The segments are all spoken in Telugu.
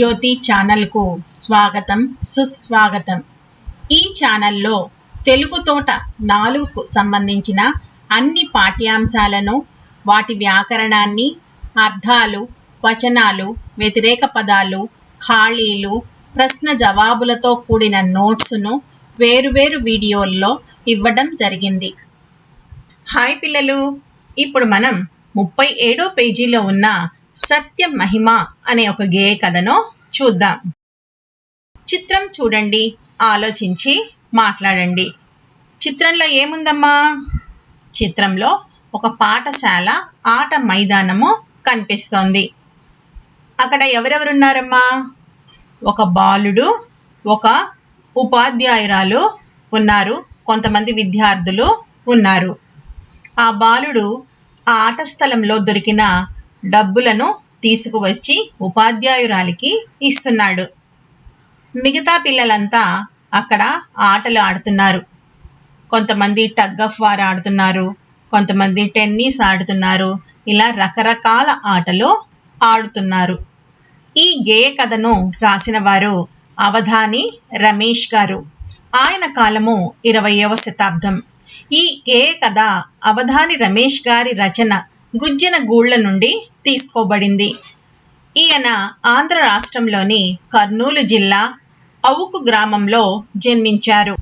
జ్యోతి ఛానల్కు స్వాగతం సుస్వాగతం. ఈ ఛానల్లో తెలుగు తోట నాలుగుకు సంబంధించిన అన్ని పాఠ్యాంశాలను వాటి వ్యాకరణాన్ని అర్థాలు వచనాలు వ్యతిరేక పదాలు ఖాళీలు ప్రశ్న జవాబులతో కూడిన నోట్స్ను వేరువేరు వీడియోల్లో ఇవ్వడం జరిగింది. హాయ్ పిల్లలు! ఇప్పుడు మనం ముప్పై ఏడో పేజీలో ఉన్న సత్య మహిమ అనే ఒక గేయ కథను చూద్దాం. చిత్రం చూడండి ఆలోచించి మాట్లాడండి. చిత్రంలో ఏముందమ్మా? చిత్రంలో ఒక పాఠశాల ఆట మైదానము కనిపిస్తోంది. అక్కడ ఎవరెవరున్నారమ్మా? ఒక బాలుడు ఒక ఉపాధ్యాయురాలు ఉన్నారు. కొంతమంది విద్యార్థులు ఉన్నారు. ఆ బాలుడు ఆ ఆట స్థలంలో దొరికిన డబ్బులను తీసుకువచ్చి ఉపాధ్యాయురాలికి ఇస్తున్నాడు. మిగతా పిల్లలంతా అక్కడ ఆటలు ఆడుతున్నారు. కొంతమంది టగ్ ఆఫ్ వార్ ఆడుతున్నారు. కొంతమంది టెన్నిస్ ఆడుతున్నారు. ఇలా రకరకాల ఆటలు ఆడుతున్నారు. ఈ గేయ కథను రాసిన వారు అవధాని రమేష్ గారు. ఆయన కాలము ఇరవయవ శతాబ్దం. ఈ గేయ కథ అవధాని రమేష్ గారి రచన గుజ్జన గూళ్ళ నుండి తీసుకోబడింది. ఈయన ఆంధ్ర రాష్ట్రంలోని కర్నూలు జిల్లా అవుకు గ్రామంలో జన్మించారు.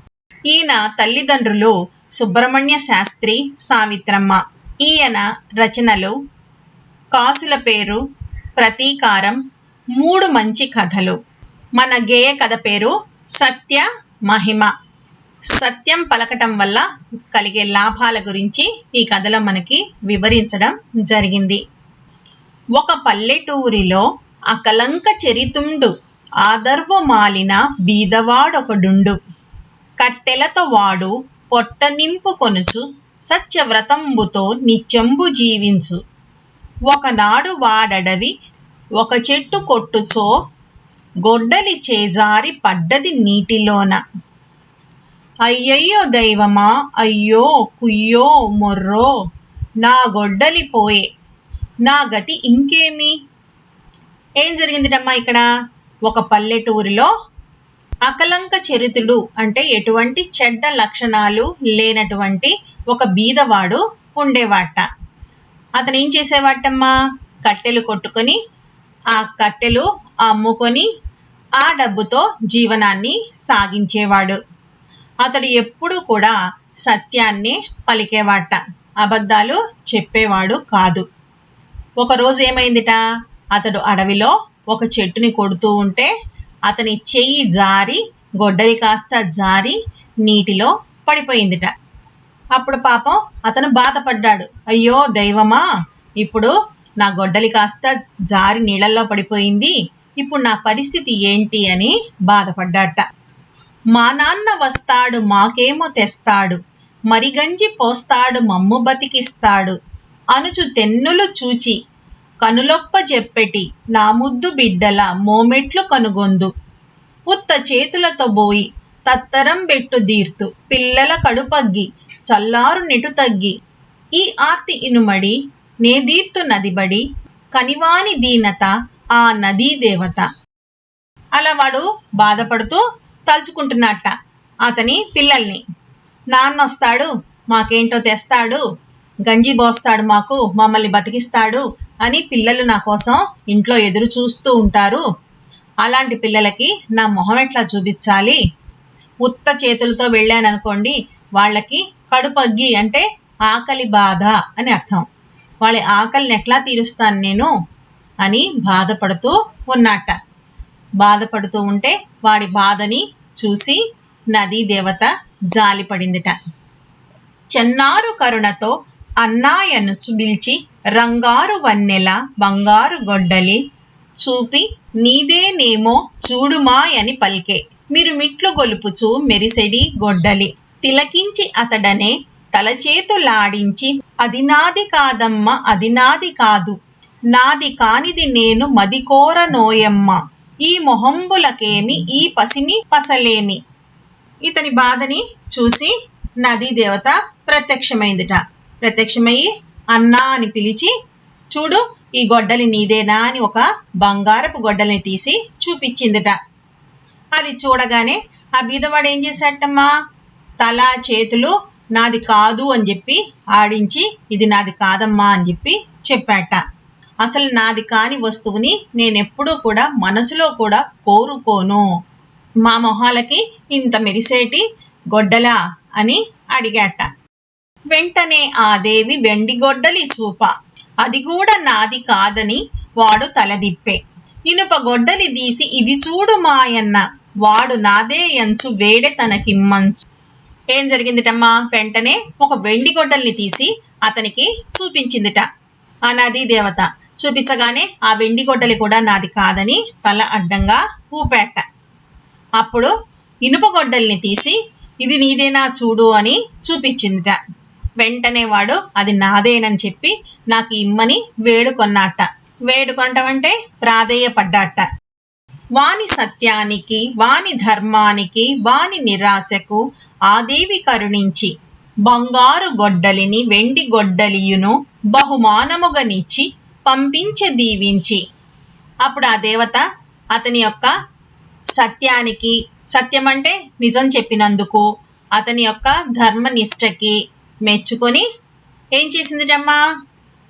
ఈయన తల్లిదండ్రులు సుబ్రహ్మణ్య శాస్త్రి సావిత్రమ్మ. ఈయన రచనలు కాసుల పేరు ప్రతీకారం మూడు మంచి కథలు. మన గేయ కథ పేరు సత్య మహిమ. సత్యం పలకటం వల్ల కలిగే లాభాల గురించి ఈ కథలో మనకి వివరించడం జరిగింది. ఒక పల్లెటూరిలో అకలంక చరితుండు. ఆదర్వ మాలిన బీదవాడొకడుండు. కట్టెలతో వాడు పొట్ట నింపుకొనుచు సత్యవ్రతంబుతో నిత్యంబు జీవించు. ఒకనాడు వాడడవి ఒక చెట్టు కొట్టుచో గొడ్డలి చేజారి పడ్డది నీటిలోన. అయ్యయ్యో దైవమా అయ్యో కుయ్యో మొర్రో నా గొడ్డలి పోయే నా గతి ఇంకేమి? ఏం జరిగిందిటమ్మా ఇక్కడ? ఒక పల్లెటూరిలో అకలంక చరితుడు అంటే ఎటువంటి చెడ్డ లక్షణాలు లేనటువంటి ఒక బీదవాడు ఉండేవాట. అతను ఏం చేసేవాటమ్మా? కట్టెలు కొట్టుకొని ఆ కట్టెలు అమ్ముకొని ఆ డబ్బుతో జీవనాన్ని సాగించేవాడు. అతడు ఎప్పుడూ కూడా సత్యాన్ని పలికేవాట. అబద్ధాలు చెప్పేవాడు కాదు. ఒకరోజు ఏమైందిట? అతడు అడవిలో ఒక చెట్టుని కొడుతూ ఉంటే అతని చెయ్యి జారి గొడ్డలి కాస్త జారి నీటిలో పడిపోయిందిట. అప్పుడు పాపం అతను బాధపడ్డాడు. అయ్యో దైవమా ఇప్పుడు నా గొడ్డలి కాస్త జారి నీళ్ళల్లో పడిపోయింది. ఇప్పుడు నా పరిస్థితి ఏంటి అని బాధపడ్డాట. మా నాన్న వస్తాడు మాకేమో తెస్తాడు. మరిగంజి పోస్తాడు మమ్ము బతికిస్తాడు. అనుచు తెన్నులు చూచి కనులొప్ప చెప్పెటి నా ముద్దు బిడ్డల మోమెట్లు కనుగొందు. ఉత్త చేతులతో బోయి తత్తరం బెట్టు దీర్తు. పిల్లల కడుపగ్గి చల్లారు నెటు తగ్గి. ఈ ఆర్తి ఇనుమడి నే దీర్తు నదిబడి కనివాని దీనత ఆ నదీ దేవత. అలా వాడు బాధపడుతూ తలుచుకుంటున్నట్ట అతని పిల్లల్ని. నాన్న వస్తాడు మాకేంటో తెస్తాడు గంజి పోస్తాడు మాకు మమ్మల్ని బతికిస్తాడు అని పిల్లలు నా కోసం ఇంట్లో ఎదురు చూస్తూ ఉంటారు. అలాంటి పిల్లలకి నా మొహం ఎట్లా చూపించాలి? ఉత్త చేతులతో వెళ్ళాననుకోండి వాళ్ళకి కడుపగ్గి అంటే ఆకలి బాధ అని అర్థం. వాళ్ళ ఆకలిని ఎట్లా తీరుస్తాను నేను అని బాధపడుతూ ఉన్నట్ట. బాధపడుతూ ఉంటే వాడి బాధని చూసి నదీ దేవత జాలిపడిందిట చెన్నారు కరుణతో అన్నాయను పిలిచి రంగారు వన్నెల బంగారు గొడ్డలి చూపి నీదేనేమో చూడుమాయని పలికే. మీరు మిట్లు గొలుపుచు మెరిసెడి గొడ్డలి తిలకించి అతడనే తలచేతులాడించి అది నాది కాదమ్మ అది నాది కాదు. నాది కానిది నేను మదికోర నోయమ్మ. ఈ మొహంబులకేమి ఈ పసిమి పసలేమి. ఇతని బాధని చూసి నదీ దేవత ప్రత్యక్షమైందిట. ప్రత్యక్షమయ్యి అన్నా అని పిలిచి చూడు ఈ గొడ్డలి నీదేనా అని ఒక బంగారపు గొడ్డలిని తీసి చూపించిందిట. అది చూడగానే ఆ బీదవాడు ఏం చేశాడమ్మా తల చేతులు నాది కాదు అని చెప్పి ఆడించి ఇది నాది కాదమ్మా అని చెప్పి చెప్పాట. అసలు నాది కాని వస్తువుని నేనెప్పుడూ కూడా మనసులో కూడా కోరుకోను. మా మొహాలకి ఇంత మెరిసేటి గొడ్డలా? అని అడిగాట. వెంటనే ఆ దేవి వెండి గొడ్డలి చూప. అది కూడా నాది కాదని వాడు తలదిప్పే. ఇనుప గొడ్డలి తీసి ఇది చూడు మాయన్న. వాడు నాదే ఎంచు వేడే తనకిమ్మంచు. ఏం జరిగిందిటమ్మా? వెంటనే ఒక వెండి గొడ్డల్ని తీసి అతనికి చూపించిందిట. ఆ నదీ దేవత. చూపించగానే ఆ వెండి గొడ్డలి కూడా నాది కాదని తల అడ్డంగా ఊపేట. అప్పుడు ఇనుప గొడ్డల్ని తీసి ఇది నీదేనా చూడు అని చూపించిందిట. వెంటనే వాడు అది నాదేనని చెప్పి నాకు ఇమ్మని వేడుకొన్నాట. వేడుకొనటం అంటే ప్రాధేయపడ్డాట. వాని సత్యానికి వాని ధర్మానికి వాని నిరాశకు ఆ దేవి కరుణించి బంగారు గొడ్డలిని వెండి గొడ్డలియును బహుమానముగనిచ్చి పంపించ దీవించి. అప్పుడు ఆ దేవత అతని యొక్క సత్యానికి సత్యం అంటే నిజం చెప్పినందుకు అతని యొక్క ధర్మనిష్టకి మెచ్చుకొని ఏం చేసిందిటమ్మా?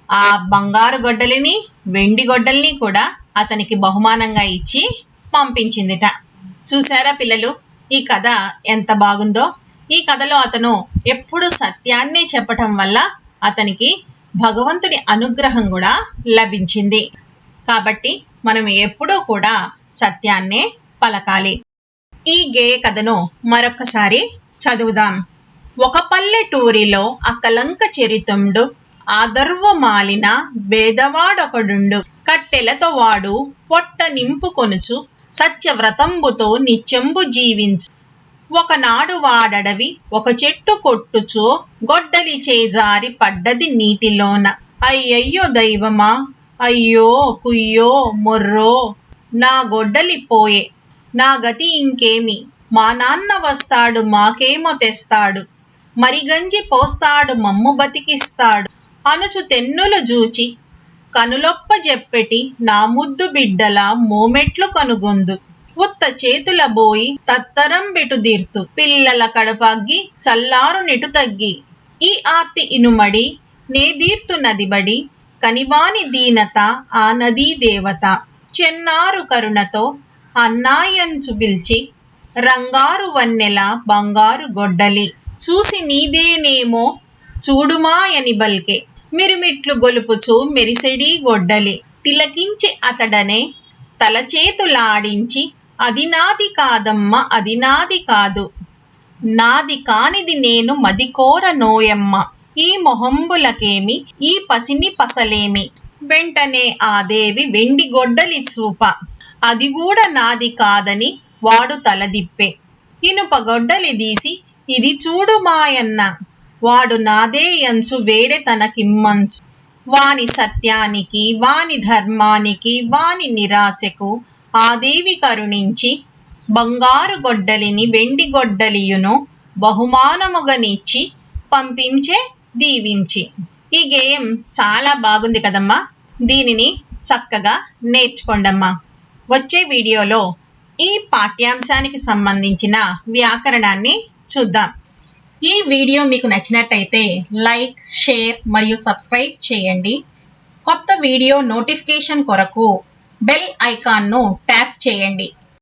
ఆ బంగారు గొడ్డలిని వెండి గొడ్డల్ని కూడా అతనికి బహుమానంగా ఇచ్చి పంపించిందిట. చూసారా పిల్లలు ఈ కథ ఎంత బాగుందో? ఈ కథలో అతను ఎప్పుడు సత్యాన్ని చెప్పటం వల్ల అతనికి భగవంతుడి అనుగ్రహం కూడా లభించింది. కాబట్టి మనం ఎప్పుడూ కూడా సత్యాన్నే పలకాలి. ఈ గేయ కథను మరొకసారి చదువుదాం. ఒక పల్లెటూరిలో అకలంక చరితుండు ఆదర్వ మాలిన భేదవాడొకడుండు కట్టెలతో వాడు పొట్ట నింపుకొనుచు సత్యవ్రతంబుతో నిత్యంబు జీవించు. ఒకనాడు వాడడవి ఒక చెట్టు కొట్టుచో గొడ్డలి చేజారి పడ్డది నీటిలోన. అయ్యయ్యో దైవమా! అయ్యో కుయ్యో మొర్రో! నా గొడ్డలి పోయే. నా గతి ఇంకేమి? మా నాన్న వస్తాడు మాకేమో తెస్తాడు. మరి గంజి పోస్తాడు మమ్ము బతికిస్తాడు. అనుచు తెన్నులు జూచి కనులొప్ప జెప్పెటి నా ముద్దు బిడ్డల మోమెట్లు కనుగొందు. ఉత్త చేతుల బోయి తత్తరం బెటు దీర్తు. పిల్లల కడపగ్గి చల్లారు నెటు తగ్గి. ఈ ఆర్తి ఇనుమడి నేదీర్తు నదిబడి కనివాని దీనత ఆ నదీ దేవత. చెన్నారు కరుణతో అన్నాయంచు పిలిచి రంగారు వన్నెల బంగారు గొడ్డలి. చూసి నీదేనేమో చూడుమాయని బల్కే. మిరుమిట్లు గొలుపుచు మెరిసెడీ గొడ్డలి. తిలకించి అతడనే తలచేతులాడించి అది నాది కాదమ్మ అది నాది కాదు నాది కానిది నేను మదికోర నోయమ్మ. ఈ మొహంబులకేమి ఈ పసిమి పసలేమి? వెంటనే ఆ దేవి వెండి గొడ్డలి చూప. అది కూడా నాది కాదని వాడు తలదిప్పే. ఇనుప గొడ్డలి తీసి ఇది చూడు మాయన్న. వాడు నాదే ఎంచు వేడే తనకిమ్మంచు. వాని సత్యానికి వాని ధర్మానికి వాని నిరాశకు ఆ దేవి కరుణించి బంగారు గొడ్డలిని వెండి గొడ్డలియును బహుమానముగనిచ్చి పంపించే దీవించి. ఈ గేయం చాలా బాగుంది కదమ్మా. దీనిని చక్కగా నేర్చుకోండమ్మా. వచ్చే వీడియోలో ఈ పాఠ్యాంశానికి సంబంధించిన వ్యాకరణాన్ని చూద్దాం. ఈ వీడియో మీకు నచ్చినట్టయితే లైక్ షేర్ మరియు సబ్స్క్రైబ్ చేయండి. కొత్త వీడియో నోటిఫికేషన్ కొరకు బెల్ ఐకాన్ను ట్యాప్ చేయండి.